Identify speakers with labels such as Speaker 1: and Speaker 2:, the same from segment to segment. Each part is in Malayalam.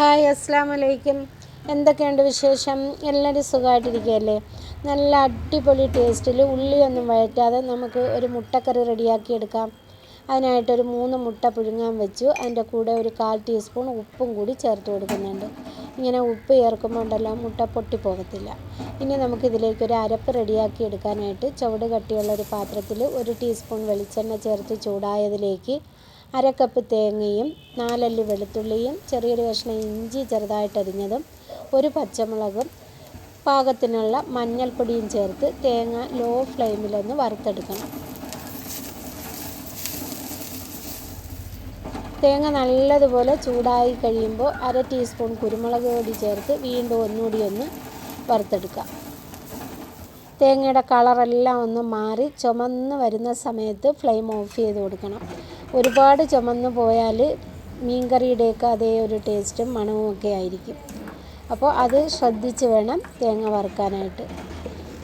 Speaker 1: ഹായ് അസ്സാം വലൈക്കും എന്തൊക്കെയുണ്ട് വിശേഷം? എല്ലാവരും സുഖമായിട്ടിരിക്കുകയല്ലേ നല്ല അടിപൊളി ടേസ്റ്റിൽ ഉള്ളിയൊന്നും വഴറ്റാതെ നമുക്ക് ഒരു മുട്ടക്കറി റെഡിയാക്കി എടുക്കാം. അതിനായിട്ടൊരു മൂന്ന് മുട്ട പുഴുങ്ങാൻ വെച്ചു. അതിന്റെ കൂടെ ഒരു കാൽ ടീസ്പൂൺ ഉപ്പും കൂടി ചേർത്ത് കൊടുക്കുന്നുണ്ട്. ഇങ്ങനെ ഉപ്പ് ചേർക്കുമ്പോൾ ഉണ്ടല്ലോ മുട്ട പൊട്ടിപ്പോകത്തില്ല ഇനി നമുക്കിതിലേക്ക് ഒരു അരപ്പ് റെഡിയാക്കി എടുക്കാനായിട്ട് ചുവട് കട്ടിയുള്ള ഒരു പാത്രത്തിൽ ഒരു ടീസ്പൂൺ വെളിച്ചെണ്ണ ചേർത്ത് ചൂടായതിലേക്ക് അര കപ്പ് തേങ്ങയും നാലല്ല് വെളുത്തുള്ളിയും ചെറിയൊരു കഷ്ണം ഇഞ്ചി ചെറുതായിട്ടരിഞ്ഞതും ഒരു പച്ചമുളകും പാകത്തിനുള്ള മഞ്ഞൾപ്പൊടിയും ചേർത്ത് തേങ്ങ ലോ ഫ്ലെയിമിലൊന്ന് വറുത്തെടുക്കണം. തേങ്ങ നല്ലതുപോലെ ചൂടായി കഴിയുമ്പോൾ അര ടീസ്പൂൺ കുരുമുളക് പൊടി ചേർത്ത് വീണ്ടും ഒന്നുകൂടി ഒന്ന് വറുത്തെടുക്കാം. തേങ്ങയുടെ കളറെല്ലാം ഒന്ന് മാറി ചുമന്ന് വരുന്ന സമയത്ത് ഫ്ലെയിം ഓഫ് ചെയ്ത് കൊടുക്കണം. ഒരുപാട് ചുമന്ന് പോയാൽ മീൻകറിയുടെയൊക്കെ അതേ ഒരു ടേസ്റ്റും മണവും ഒക്കെ ആയിരിക്കും. അപ്പോൾ അത് ശ്രദ്ധിച്ച് വേണം തേങ്ങ വറുക്കാനായിട്ട്.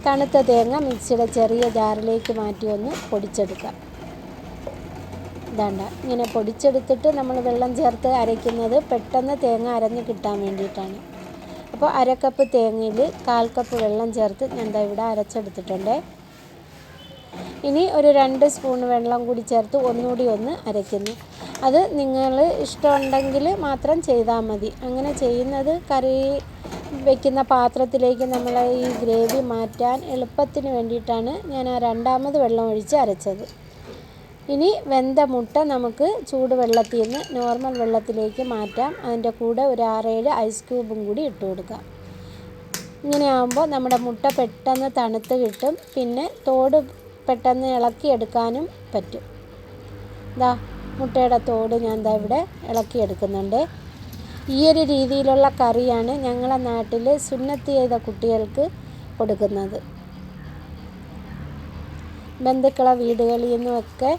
Speaker 1: തണുത്ത തേങ്ങ മിക്സിയുടെ ചെറിയ ജാറിലേക്ക് മാറ്റി ഒന്ന് പൊടിച്ചെടുക്കാം ഇതാണ്ട ഇങ്ങനെ പൊടിച്ചെടുത്തിട്ട് നമ്മൾ വെള്ളം ചേർത്ത് അരയ്ക്കുന്നത് പെട്ടെന്ന് തേങ്ങ അരഞ്ഞ് കിട്ടാൻ വേണ്ടിയിട്ടാണ്. അപ്പോൾ അര കപ്പ് തേങ്ങയിൽ കാൽ കപ്പ് വെള്ളം ചേർത്ത് ഞാൻ ഇവിടെ അരച്ചെടുത്തിട്ടുണ്ട്. ഇനി ഒരു രണ്ട് സ്പൂൺ വെള്ളം കൂടി ചേർത്ത് ഒന്നുകൂടി ഒന്ന് അരയ്ക്കുന്നു. അത് നിങ്ങൾ ഇഷ്ടമുണ്ടെങ്കിൽ മാത്രം ചെയ്താൽ മതി. അങ്ങനെ ചെയ്യുന്നത് കറി വെക്കുന്ന പാത്രത്തിലേക്ക് നമ്മൾ ഈ ഗ്രേവി മാറ്റാൻ എളുപ്പത്തിന് വേണ്ടിയിട്ടാണ് ഞാൻ ആ രണ്ടാമത് വെള്ളം ഒഴിച്ച് അരച്ചത്. ഇനി വെന്ത മുട്ട നമുക്ക് ചൂടുവെള്ളത്തിൽ നിന്ന് നോർമൽ വെള്ളത്തിലേക്ക് മാറ്റാം. അതിന്റെ കൂടെ ഒരു ആറേഴ് ഐസ് ക്യൂബും കൂടി ഇട്ട് കൊടുക്കാം. ഇങ്ങനെ ആകുമ്പോൾ നമ്മുടെ മുട്ട പെട്ടെന്ന് തണുത്ത് കിട്ടും. പിന്നെ തോട് പെട്ടെന്ന് ഇളക്കിയെടുക്കാനും പറ്റും. ഇതാ മുട്ടയുടെ തോട് ഞാൻ ദാ ഇവിടെ ഇളക്കിയെടുക്കുന്നുണ്ട് ഈ ഒരു രീതിയിലുള്ള കറിയാണ് ഞങ്ങളെ നാട്ടിൽ സുന്നത്ത് ചെയ്ത കുട്ടികൾക്ക് കൊടുക്കുന്നത്. ബന്ധുക്കളെ വീടുകളിൽ നിന്നുമൊക്കെ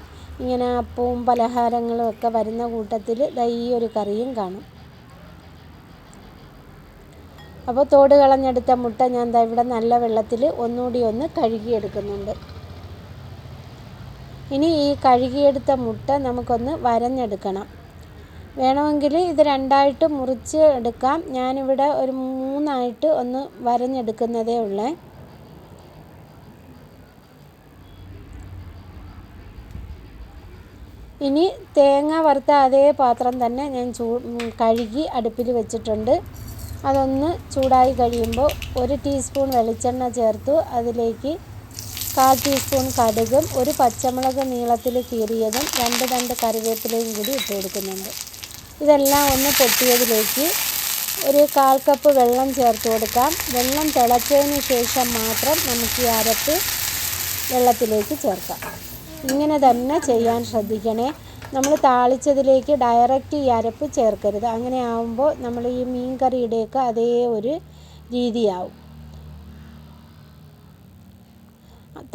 Speaker 1: ഇങ്ങനെ അപ്പവും പലഹാരങ്ങളും ഒക്കെ വരുന്ന കൂട്ടത്തിൽ ദാ ഈ ഒരു കറിയും കാണും. അപ്പോൾ തോട് കളഞ്ഞെടുത്ത മുട്ട ഞാൻ ദാ ഇവിടെ നല്ല വെള്ളത്തിൽ ഒന്നുകൂടി ഒന്ന് കഴുകിയെടുക്കുന്നുണ്ട്. ഇനി ഈ കഴുകിയെടുത്ത മുട്ട നമുക്കൊന്ന് വരഞ്ഞെടുക്കണം. വേണമെങ്കിൽ ഇത് രണ്ടായിട്ട് മുറിച്ച് എടുക്കാം. ഞാനിവിടെ ഒരു മൂന്നായിട്ട് ഒന്ന് വരഞ്ഞെടുക്കുന്നതേ ഉള്ളേ. ഇനി തേങ്ങ വറുത്ത അതേ പാത്രം തന്നെ ഞാൻ ചൂ കഴുകി അടുപ്പിൽ വെച്ചിട്ടുണ്ട്. അതൊന്ന് ചൂടായി കഴിയുമ്പോൾ ഒരു ടീസ്പൂൺ വെളിച്ചെണ്ണ ചേർത്തു. അതിലേക്ക് കാൽ ടീസ്പൂൺ കടുകും ഒരു പച്ചമുളക് നീളത്തിൽ കീറിയതും രണ്ട് രണ്ട് കറിവേപ്പിലയും കൂടി ഇട്ട് കൊടുക്കുന്നുണ്ട്. ഇതെല്ലാം ഒന്ന് പൊട്ടിയതിലേക്ക് ഒരു കാൽ കപ്പ് വെള്ളം ചേർത്ത് കൊടുക്കാം. വെള്ളം തിളച്ചതിന് ശേഷം മാത്രം നമുക്ക് ഈ അരപ്പ് വെള്ളത്തിലേക്ക് ചേർക്കാം. ഇങ്ങനെ തന്നെ ചെയ്യാൻ ശ്രദ്ധിക്കണേ. നമ്മൾ താളിച്ചതിലേക്ക് ഡയറക്റ്റ് ഈ അരപ്പ് ചേർക്കരുത്. അങ്ങനെ ആവുമ്പോൾ നമ്മൾ ഈ മീൻ കറിയുടെയൊക്കെ അതേ ഒരു രീതിയാവും.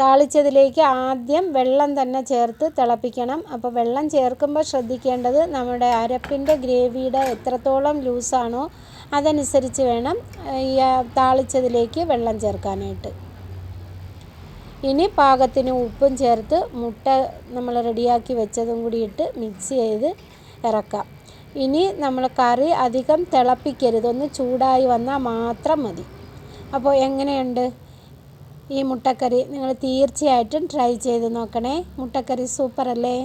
Speaker 1: താളിച്ചതിലേക്ക് ആദ്യം വെള്ളം തന്നെ ചേർത്ത് തിളപ്പിക്കണം. അപ്പോൾ വെള്ളം ചേർക്കുമ്പോൾ ശ്രദ്ധിക്കേണ്ടത് നമ്മുടെ അരപ്പിന്റെ ഗ്രേവിയുടെ എത്രത്തോളം ലൂസാണോ അതനുസരിച്ച് വേണം ഈ താളിച്ചതിലേക്ക് വെള്ളം ചേർക്കാനായിട്ട്. ഇനി പാകത്തിന് ഉപ്പും ചേർത്ത് മുട്ട നമ്മൾ റെഡിയാക്കി വെച്ചതും കൂടി ഇട്ട് മിക്സ് ചെയ്ത് ഇറക്കാം. ഇനി നമ്മൾ കറി അധികം തിളപ്പിക്കരുത്. ഒന്ന് ചൂടായി വന്നാൽ മാത്രം മതി. അപ്പോൾ എങ്ങനെയുണ്ട്? ഈ മുട്ടക്കറി നിങ്ങൾ തീർച്ചയായിട്ടും ട്രൈ ചെയ്ത് നോക്കണേ. മുട്ടക്കറി സൂപ്പർ അല്ലേ?